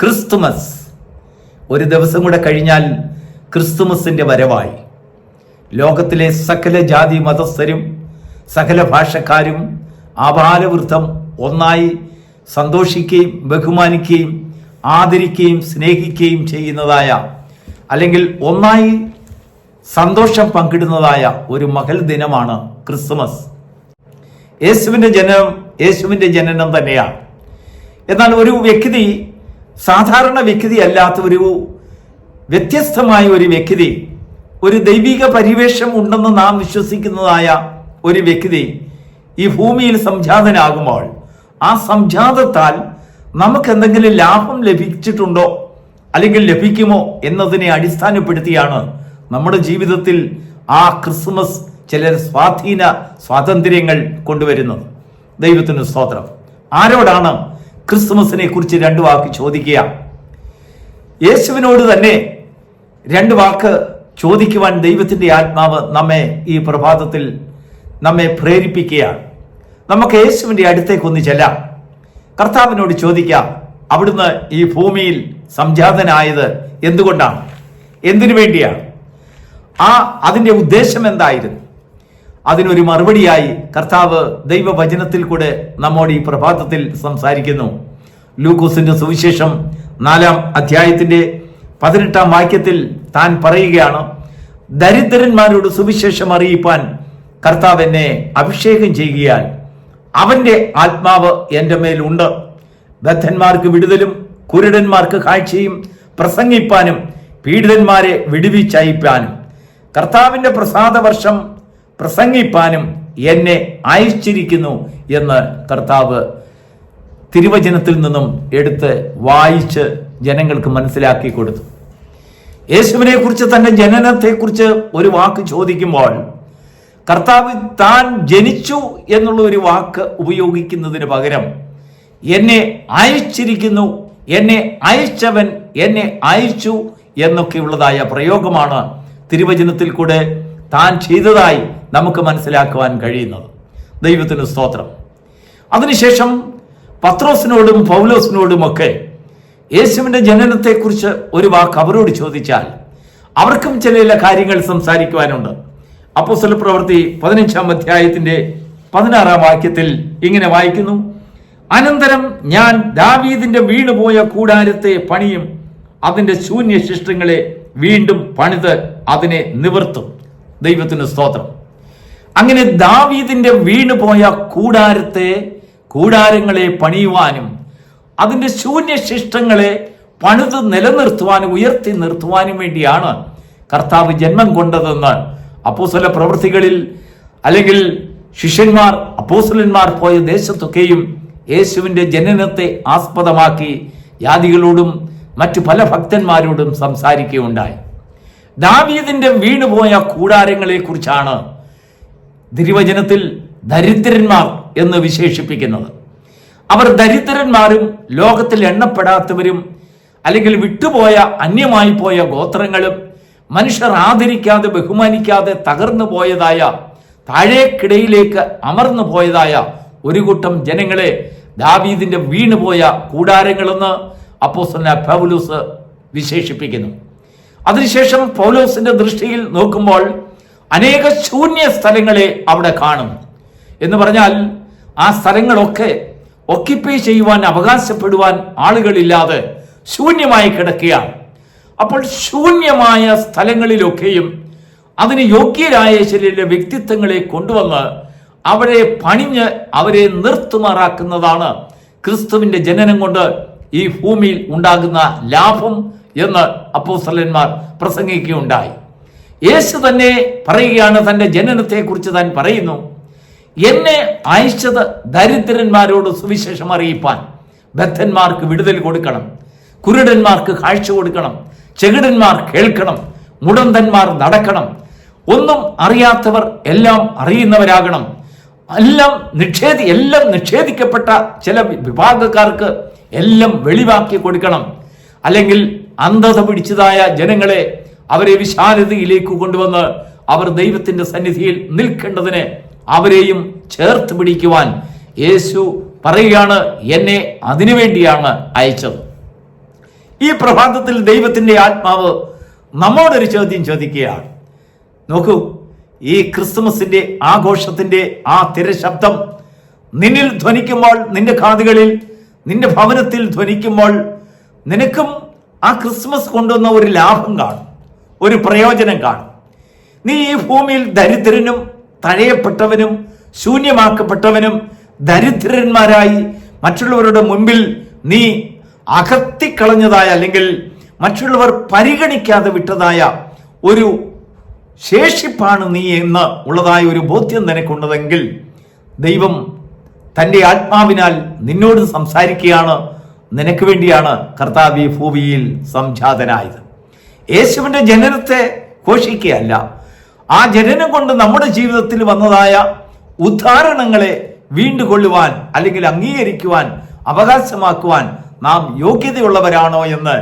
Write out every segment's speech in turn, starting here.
Christmas. ഒരു ദിവസം കൂടെ കഴിഞ്ഞാൽ ക്രിസ്തുമസിന്റെ വരവായി. ലോകത്തിലെ സകല ജാതി മതസ്ഥരും സകല ഭാഷക്കാരും ആപാലവൃദ്ധം ഒന്നായി സന്തോഷിക്കുകയും ബഹുമാനിക്കുകയും ആദരിക്കുകയും സ്നേഹിക്കുകയും ചെയ്യുന്നതായ അല്ലെങ്കിൽ ഒന്നായി സന്തോഷം പങ്കിടുന്നതായ ഒരു മഹൽ ദിനമാണ് ക്രിസ്തുമസ്. യേശുവിന്റെ ജനനം യേശുവിന്റെ ജനനം തന്നെയാണ്. എന്നാൽ ഒരു വ്യക്തി സാധാരണ വ്യക്തി അല്ലാത്ത ഒരു വ്യത്യസ്തമായ ഒരു വ്യക്തി ഒരു ദൈവിക പരിവേഷം ഉണ്ടെന്ന് നാം വിശ്വസിക്കുന്നതായ ഒരു വ്യക്തി ഈ ഭൂമിയിൽ സംജാതനാകുമ്പോൾ ആ സംജാതത്താൽ നമുക്ക് എന്തെങ്കിലും ലാഭം ലഭിച്ചിട്ടുണ്ടോ അല്ലെങ്കിൽ ലഭിക്കുമോ എന്നതിനെ അടിസ്ഥാനപ്പെടുത്തിയാണ് നമ്മുടെ ജീവിതത്തിൽ ആ ക്രിസ്മസ് ചില സ്വാധീന സ്വാതന്ത്ര്യങ്ങൾ കൊണ്ടുവരുന്നത്. ദൈവത്തിന് സ്തോത്രം. ആരോടാണ് ക്രിസ്മസിനെ കുറിച്ച് രണ്ട് വാക്ക് ചോദിക്കുക. യേശുവിനോട് തന്നെ രണ്ട് വാക്ക് ചോദിക്കുവാൻ ദൈവത്തിന്റെ ആത്മാവ് നമ്മെ ഈ പ്രഭാതത്തിൽ നമ്മെ പ്രേരിപ്പിക്കുകയാണ്. നമുക്ക് യേശുവിന്റെ അടുത്തേക്ക് ഒന്ന് ചെല്ലാം. കർത്താവിനോട് ചോദിക്കാം അവിടുന്ന് ഈ ഭൂമിയിൽ സംജാതനായത് എന്തുകൊണ്ടാണ്? എന്തിനു വേണ്ടിയാണ്? ആ അതിന്റെ ഉദ്ദേശം എന്തായിരുന്നു? അതിനൊരു മറുപടിയായി കർത്താവ് ദൈവവചനത്തിൽ കൂടെ നമ്മോട് ഈ പ്രഭാതത്തിൽ സംസാരിക്കുന്നു. ലൂക്കോസിന്റെ സുവിശേഷം നാലാം അധ്യായത്തിന്റെ പതിനെട്ടാം വാക്യത്തിൽ താൻ പറയുകയാണ് ദരിദ്രന്മാരോട് സുവിശേഷം അറിയിപ്പാൻ കർത്താവ് എന്നെ അഭിഷേകം ചെയ്യുകയാൽ അവന്റെ ആത്മാവ് എന്റെ മേലുണ്ട് ബദ്ധന്മാർക്ക് വിടുതലും കുരുടന്മാർക്ക് കാഴ്ചയും പ്രസംഗിപ്പാനും പീഡിതന്മാരെ വിടുവിച്ചയപ്പാനും. കർത്താവിന്റെ പ്രസാദവർഷം പ്രസംഗിപ്പാനും എന്നെ അയച്ചിരിക്കുന്നു എന്ന് കർത്താവ് തിരുവചനത്തിൽ നിന്നും എടുത്ത് വായിച്ച് ജനങ്ങൾക്ക് മനസ്സിലാക്കി കൊടുത്തു. യേശുവിനെ കുറിച്ച് തന്റെ ജനനത്തെക്കുറിച്ച് ഒരു വാക്ക് ചോദിക്കുമ്പോൾ കർത്താവ് താൻ ജനിച്ചു എന്നുള്ള ഒരു വാക്ക് ഉപയോഗിക്കുന്നതിന് പകരം എന്നെ അയച്ചിരിക്കുന്നു എന്നെ അയച്ചവൻ എന്നെ അയച്ചു എന്നൊക്കെയുള്ളതായ പ്രയോഗമാണ് തിരുവചനത്തിൽ കൂടെ താൻ ചെയ്തതായി നമുക്ക് മനസ്സിലാക്കുവാൻ കഴിയുന്നത്. ദൈവത്തിന് സ്തോത്രം. അതിനുശേഷം പത്രോസിനോടും പൗലോസിനോടും ഒക്കെ യേശുവിന്റെ ജനനത്തെക്കുറിച്ച് ഒരു വാക്ക് അവരോട് ചോദിച്ചാൽ അവർക്കും ചില ചില കാര്യങ്ങൾ സംസാരിക്കുവാനുണ്ട്. അപ്പോസ്വല പ്രവൃത്തി പതിനഞ്ചാം അധ്യായത്തിന്റെ പതിനാറാം വാക്യത്തിൽ ഇങ്ങനെ വായിക്കുന്നു. അനന്തരം ഞാൻ ദാവീദിന്റെ വീണുപോയ കൂടാരത്തെ പണിയും അതിന്റെ ശൂന്യ ശിഷ്ടങ്ങളെ വീണ്ടും പണിത് അതിനെ നിവർത്തും. ദൈവത്തിന് സ്തോത്രം. അങ്ങനെ ദാവീദിന്റെ വീണുപോയ കൂടാരത്തെ കൂടാരങ്ങളെ പണിയുവാനും അതിന്റെ ശൂന്യശിഷ്ടങ്ങളെ പണിത് നിലനിർത്തുവാനും ഉയർത്തി നിർത്തുവാനും വേണ്ടിയാണ് കർത്താവ് ജന്മം കൊണ്ടതെന്ന് അപ്പോസ്തല പ്രവൃത്തികളിൽ അല്ലെങ്കിൽ ശിഷ്യന്മാർ അപ്പോസ്തലന്മാർ പോയ ദേശത്തൊക്കെയും യേശുവിന്റെ ജനനത്തെ ആസ്പദമാക്കി യാദികളോടും മറ്റു പല ഭക്തന്മാരോടും സംസാരിക്കുകയുണ്ടായി. ദാവീദിന്റെ വീണുപോയ കൂടാരങ്ങളെ കുറിച്ചാണ് തിരുവചനത്തിൽ ദരിദ്രന്മാർ എന്ന് വിശേഷിപ്പിക്കുന്നത്. അവർ ദരിദ്രന്മാരും ലോകത്തിൽ എണ്ണപ്പെടാത്തവരും അല്ലെങ്കിൽ വിട്ടുപോയ അന്യമായി പോയ ഗോത്രങ്ങളും മനുഷ്യർ ആദരിക്കാതെ ബഹുമാനിക്കാതെ തകർന്നു പോയതായ താഴേക്കിടയിലേക്ക് അമർന്നു പോയതായ ഒരു കൂട്ടം ജനങ്ങളെ ദാവീദിന്റെ വീണുപോയ കൂടാരങ്ങളെന്ന് അപ്പോസ്തലനായ പൗലൂസ് വിശേഷിപ്പിക്കുന്നു. അതിനുശേഷം പൗലോസിന്റെ ദൃഷ്ടിയിൽ നോക്കുമ്പോൾ അനേക ശൂന്യ സ്ഥലങ്ങളെ അവിടെ കാണും. എന്ന് പറഞ്ഞാൽ ആ സ്ഥലങ്ങളൊക്കെ ഒക്കിപ്പൈ ചെയ്യുവാൻ അവകാശപ്പെടുവാൻ ആളുകളില്ലാതെ ശൂന്യമായി കിടക്കുകയാണ്. അപ്പോൾ ശൂന്യമായ സ്ഥലങ്ങളിലൊക്കെയും അതിന് യോഗ്യരായ ചില വ്യക്തിത്വങ്ങളെ കൊണ്ടുവന്ന് അവരെ പണിഞ്ഞ് അവരെ നിർത്തുമാറാക്കുന്നതാണ് ക്രിസ്തുവിന്റെ ജനനം കൊണ്ട് ഈ ഭൂമിയിൽ ഉണ്ടാകുന്ന ലാഭം എന്ന് അപ്പോസ്തലന്മാർ പ്രസംഗിക്കുകയുണ്ടായി. യേശു തന്നെ പറയുകയാണ് തന്റെ ജനനത്തെക്കുറിച്ച് താൻ പറയുന്നു. എന്നെ അയച്ചത് ദരിദ്രന്മാരോട് സുവിശേഷം അറിയിപ്പാൻ. ബദ്ധന്മാർക്ക് വിടുതൽ കൊടുക്കണം. കുരുടന്മാർക്ക് കാഴ്ച കൊടുക്കണം. ചെകിടന്മാർ കേൾക്കണം. മുടന്തന്മാർ നടക്കണം. ഒന്നും അറിയാത്തവർ എല്ലാം അറിയുന്നവരാകണം. എല്ലാം നിക്ഷേധി എല്ലാം നിഷേധിക്കപ്പെട്ട ചില വിഭാഗക്കാർക്ക് എല്ലാം വെളിവാക്കി കൊടുക്കണം. അല്ലെങ്കിൽ അന്ധത പിടിച്ചതായ ജനങ്ങളെ അവരെ വിശാലതയിലേക്ക് കൊണ്ടുവന്ന് അവർ ദൈവത്തിന്റെ സന്നിധിയിൽ നിൽക്കേണ്ടതിന് അവരെയും ചേർത്ത് പിടിക്കുവാൻ യേശു പറയുകയാണ് എന്നെ അതിനുവേണ്ടിയാണ് അയച്ചത്. ഈ പ്രഭാതത്തിൽ ദൈവത്തിന്റെ ആത്മാവ് നമ്മോടൊരു ചോദ്യം ചോദിക്കുകയാണ്. നോക്കൂ ഈ ക്രിസ്മസിന്റെ ആഘോഷത്തിന്റെ ആ തിരശബ്ദം നിന്നിൽ ധ്വനിക്കുമ്പോൾ നിന്റെ കാതുകളിൽ നിന്റെ ഭവനത്തിൽ ധ്വനിക്കുമ്പോൾ നിനക്കും ആ ക്രിസ്മസ് കൊണ്ടുവന്ന ഒരു ലാഭം കാണും. ഒരു പ്രയോജനം കാണും. നീ ഈ ഭൂമിയിൽ ദരിദ്രനും തഴയപ്പെട്ടവനും ശൂന്യമാക്കപ്പെട്ടവനും ദരിദ്രന്മാരായി മറ്റുള്ളവരുടെ മുൻപിൽ നീ അകത്തിക്കളഞ്ഞതായ അല്ലെങ്കിൽ മറ്റുള്ളവർ പരിഗണിക്കാതെ വിട്ടതായ ഒരു ശേഷിപ്പാണ് നീ എന്ന് ഉള്ളതായ ഒരു ബോധ്യം നിനക്കുണ്ടതെങ്കിൽ ദൈവം തന്റെ ആത്മാവിനാൽ നിന്നോട് സംസാരിക്കുകയാണ്. നിനക്ക് വേണ്ടിയാണ് കർത്താവ് ഭൂമിയിൽ സംജാതനായത്. യേശുവിന്റെ ജനനത്തെ ഘോഷിക്കുകയല്ല. ആ ജനനം കൊണ്ട് നമ്മുടെ ജീവിതത്തിൽ വന്നതായ ഉദ്ധാരണങ്ങളെ വീണ്ടുകൊള്ളുവാൻ അല്ലെങ്കിൽ അംഗീകരിക്കുവാൻ അവകാശമാക്കുവാൻ നാം യോഗ്യതയുള്ളവരാണോ എന്ന്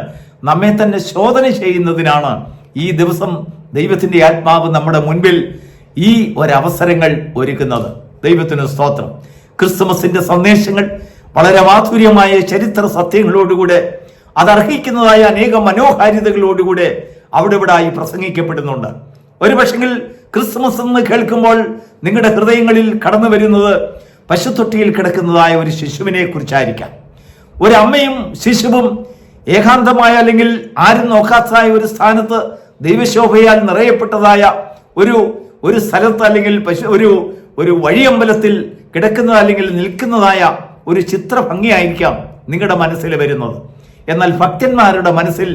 നമ്മെ തന്നെ ശോധന ചെയ്യുന്നതിനാണ് ഈ ദിവസം ദൈവത്തിന്റെ ആത്മാവ് നമ്മുടെ മുൻപിൽ ഈ ഒരവസരങ്ങൾ ഒരുക്കുന്നത്. ദൈവത്തിന് സ്തോത്രം. ക്രിസ്തുമസിന്റെ സന്ദേശങ്ങൾ വളരെ മാധുര്യമായ ചരിത്ര സത്യങ്ങളോടുകൂടെ അതർഹിക്കുന്നതായ അനേക മനോഹാരിതകളോടുകൂടെ അവിടെ ആയി പ്രസംഗിക്കപ്പെടുന്നുണ്ട്. ഒരു പക്ഷെങ്കിൽ ക്രിസ്മസ് എന്ന് കേൾക്കുമ്പോൾ നിങ്ങളുടെ ഹൃദയങ്ങളിൽ കടന്നു വരുന്നത് പശുത്തൊട്ടിയിൽ കിടക്കുന്നതായ ഒരു ശിശുവിനെ കുറിച്ചായിരിക്കാം. ഒരു അമ്മയും ശിശുവും ഏകാന്തമായ അല്ലെങ്കിൽ ആരും നോക്കാത്തതായ ഒരു സ്ഥാനത്ത് ദൈവശോഭയാൽ നിറയപ്പെട്ടതായ ഒരു ഒരു സ്ഥലത്ത് അല്ലെങ്കിൽ പശു ഒരു ഒരു വഴിയമ്പലത്തിൽ കിടക്കുന്നത് അല്ലെങ്കിൽ നിൽക്കുന്നതായ ഒരു ചിത്ര ഭംഗിയായിരിക്കാം നിങ്ങളുടെ മനസ്സിൽ വരുന്നത്. എന്നാൽ ഭക്തന്മാരുടെ മനസ്സിൽ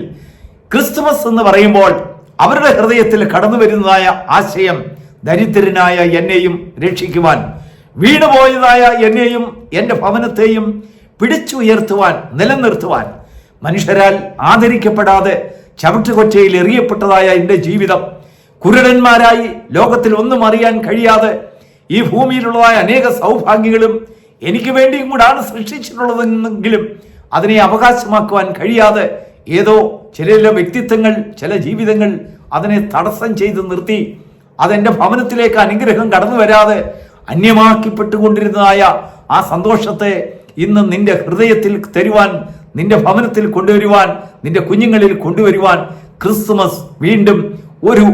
ക്രിസ്തുമസ് എന്ന് പറയുമ്പോൾ അവരുടെ ഹൃദയത്തിൽ കടന്നു വരുന്നതായ ആശയം ദരിദ്രനായ എന്നെയും രക്ഷിക്കുവാൻ വീണുപോയതായ എന്നെയും എന്റെ ഭവനത്തെയും പിടിച്ചുയർത്തുവാൻ നിലനിർത്തുവാൻ. മനുഷ്യരാൽ ആദരിക്കപ്പെടാതെ ചവിട്ടുകൊച്ചയിൽ എറിയപ്പെട്ടതായ എന്റെ ജീവിതം കുരുടന്മാരായി ലോകത്തിൽ ഒന്നും അറിയാൻ കഴിയാതെ ഈ ഭൂമിയിലുള്ളതായ അനേക സൗഭാഗ്യങ്ങളും എനിക്ക് വേണ്ടിയും കൂടാണ് സൃഷ്ടിച്ചിട്ടുള്ളതെങ്കിലും അതിനെ അവകാശമാക്കുവാൻ കഴിയാതെ ഏതോ ചില വ്യക്തിത്വങ്ങൾ ചില ജീവിതങ്ങൾ അതിനെ തടസ്സം ചെയ്ത് നിർത്തി. അതെന്റെ ഭവനത്തിലേക്ക് അനുഗ്രഹം കടന്നു വരാതെ അന്യമാക്കിപ്പെട്ടുകൊണ്ടിരുന്നതായ ആ സന്തോഷത്തെ ഇന്ന് നിന്റെ ഹൃദയത്തിൽ തരുവാൻ നിന്റെ ഭവനത്തിൽ കൊണ്ടുവരുവാൻ നിന്റെ കുഞ്ഞുങ്ങളിൽ കൊണ്ടുവരുവാൻ ക്രിസ്മസ് വീണ്ടും ഒരു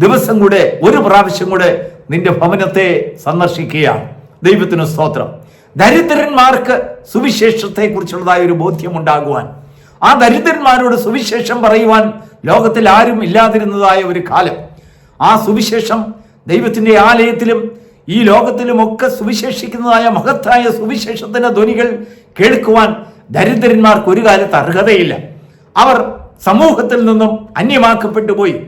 ദിവസം കൂടെ ഒരു പ്രാവശ്യം കൂടെ നിന്റെ ഭവനത്തെ സന്ദർശിക്കുകയാണ്. ദൈവത്തിന് സ്തോത്രം. ദരിദ്രന്മാർക്ക് സുവിശേഷത്തെക്കുറിച്ചുള്ളതായ ഒരു ബോധ്യമുണ്ടാകുവാൻ. ആ ദരിദ്രന്മാരോട് സുവിശേഷം പറയുവാൻ ലോകത്തിൽ ആരും ഇല്ലാതിരുന്നതായ ഒരു കാലം. ആ സുവിശേഷം ദൈവത്തിന്റെ ആലയത്തിലും ഈ ലോകത്തിലുമൊക്കെ സുവിശേഷിക്കുന്നതായ മഹത്തായ സുവിശേഷത്തിന്റെ ധ്വനികൾ കേൾക്കുവാൻ ദരിദ്രന്മാർക്ക് ഒരു കാലത്ത് അർഹതയില്ല. അവർ സമൂഹത്തിൽ നിന്നും അന്യമാക്കപ്പെട്ടു പോയി.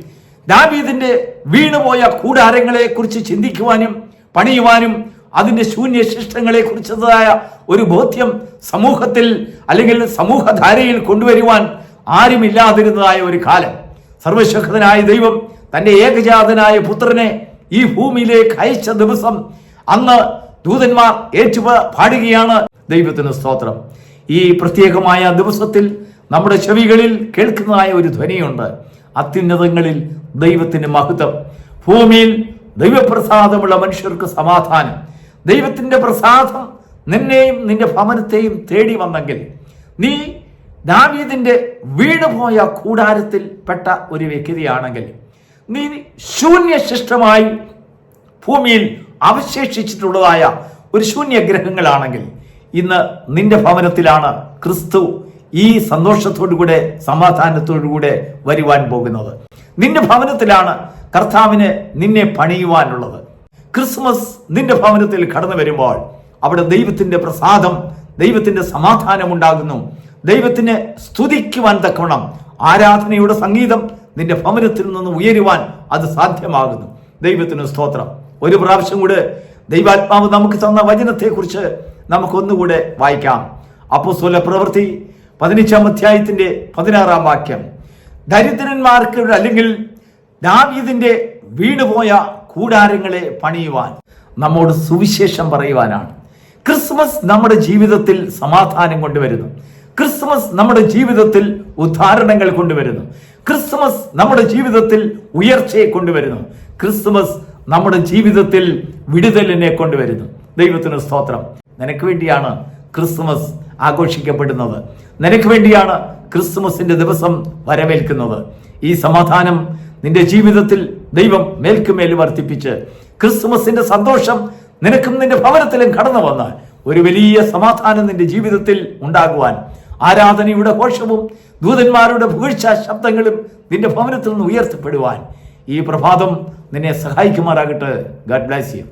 ദാവീദിന്റെ വീണുപോയ കൂടാരങ്ങളെക്കുറിച്ച് ചിന്തിക്കുവാനും പണിയുവാനും അതിന്റെ ശൂന്യശിഷ്ടങ്ങളെ കുറിച്ചതായ ഒരു ബോധ്യം സമൂഹത്തിൽ അല്ലെങ്കിൽ സമൂഹധാരയിൽ കൊണ്ടുവരുവാൻ ആരുമില്ലാതിരുന്നതായ ഒരു കാലം. സർവശക്തനായ ദൈവം തന്റെ ഏകജാതനായ പുത്രനെ ഈ ഭൂമിയിലേക്ക് അയച്ച ദിവസം അന്ന് ദൂതന്മാർ ഏറ്റു പാടുകയാണ് ദൈവത്തിന് സ്തോത്രം. ഈ പ്രത്യേകമായ ദിവസത്തിൽ നമ്മുടെ ചെവികളിൽ കേൾക്കുന്നതായ ഒരു ധ്വനിയുണ്ട്. അത്യുന്നതങ്ങളിൽ ദൈവത്തിന്റെ മഹത്വം. ഭൂമിയിൽ ദൈവപ്രസാദമുള്ള മനുഷ്യർക്ക് സമാധാനം. ദൈവത്തിന്റെ പ്രസാദം നിന്നെയും നിന്റെ ഭവനത്തെയും തേടി വന്നെങ്കിൽ നീ ദാവീദിന്റെ വീണുപോയ കൂടാരത്തിൽ പെട്ട ഒരു വ്യക്തിയാണെങ്കിൽ നീ ശൂന്യശിഷ്ടമായി ഭൂമിയിൽ അവശേഷിച്ചിട്ടുള്ളതായ ഒരു ശൂന്യഗ്രഹങ്ങളാണെങ്കിൽ ഇന്ന് നിന്റെ ഭവനത്തിലാണ് ക്രിസ്തു ഈ സന്തോഷത്തോടുകൂടെ സമാധാനത്തോടുകൂടെ വരുവാൻ പോകുന്നത്. നിന്റെ ഭവനത്തിലാണ് കർത്താവിന് നിന്നെ പണിയുവാനുള്ളത്. ക്രിസ്മസ് നിന്റെ ഭവനത്തിൽ കടന്നു വരുമ്പോൾ അവിടെ ദൈവത്തിന്റെ പ്രസാദം ദൈവത്തിന്റെ സമാധാനം ഉണ്ടാകുന്നു ദൈവത്തിനെ സ്തുതിക്കുവാൻ തക്കവണ്ണം ആരാധനയുടെ സംഗീതം നിന്റെ ഭവനത്തിൽ നിന്ന് ഉയരുവാൻ അത് സാധ്യമാകുന്നു. ദൈവത്തിന് സ്തോത്രം. ഒരു പ്രാവശ്യം കൂടെ ദൈവാത്മാവ് നമുക്ക് തന്ന വചനത്തെക്കുറിച്ച് നമുക്കൊന്നുകൂടെ വായിക്കാം. അപ്പോസ്വല പ്രവൃത്തി പതിനഞ്ചാം അധ്യായത്തിന്റെ പതിനാറാം വാക്യം. ദരിദ്രന്മാർക്ക് അല്ലെങ്കിൽ ദാവീദിന്റെ വീണുപോയ കൂടാരങ്ങളെ പണിയുവാൻ നമ്മോട് സുവിശേഷം പറയുവാനാണ്. ക്രിസ്മസ് നമ്മുടെ ജീവിതത്തിൽ സമാധാനം കൊണ്ടുവരുന്നു. ക്രിസ്മസ് നമ്മുടെ ജീവിതത്തിൽ ഉദ്ധാരണങ്ങൾ കൊണ്ടുവരുന്നു. ക്രിസ്മസ് നമ്മുടെ ജീവിതത്തിൽ ഉയർച്ചയെ കൊണ്ടുവരുന്നു. ക്രിസ്മസ് നമ്മുടെ ജീവിതത്തിൽ വിടുതലിനെ കൊണ്ടുവരുന്നു. ദൈവത്തിന് സ്തോത്രം. നിനക്ക് വേണ്ടിയാണ് ക്രിസ്മസ് ആഘോഷിക്കപ്പെടുന്നത്. നിനക്ക് വേണ്ടിയാണ് ക്രിസ്മസിന്റെ ദിവസം വരവേൽക്കുന്നത്. ഈ സമാധാനം നിന്റെ ജീവിതത്തിൽ ദൈവം മേൽക്കുമേൽ വർദ്ധിപ്പിച്ച് ക്രിസ്മസിന്റെ സന്തോഷം നിനക്കും നിന്റെ ഭവനത്തിലും കടന്നു വന്ന് ഒരു വലിയ സമാധാനം നിന്റെ ജീവിതത്തിൽ ഉണ്ടാകുവാൻ ആരാധനയുടെ ഘോഷവും ദൂതന്മാരുടെ പുകഴ്ച ശബ്ദങ്ങളും നിന്റെ ഭവനത്തിൽ നിന്ന് ഉയർത്തപ്പെടുവാൻ ഈ പ്രഭാതം നിന്നെ സഹായിക്കുമാറാകട്ടെ. ഗാഡ് ബ്ലാസ് യു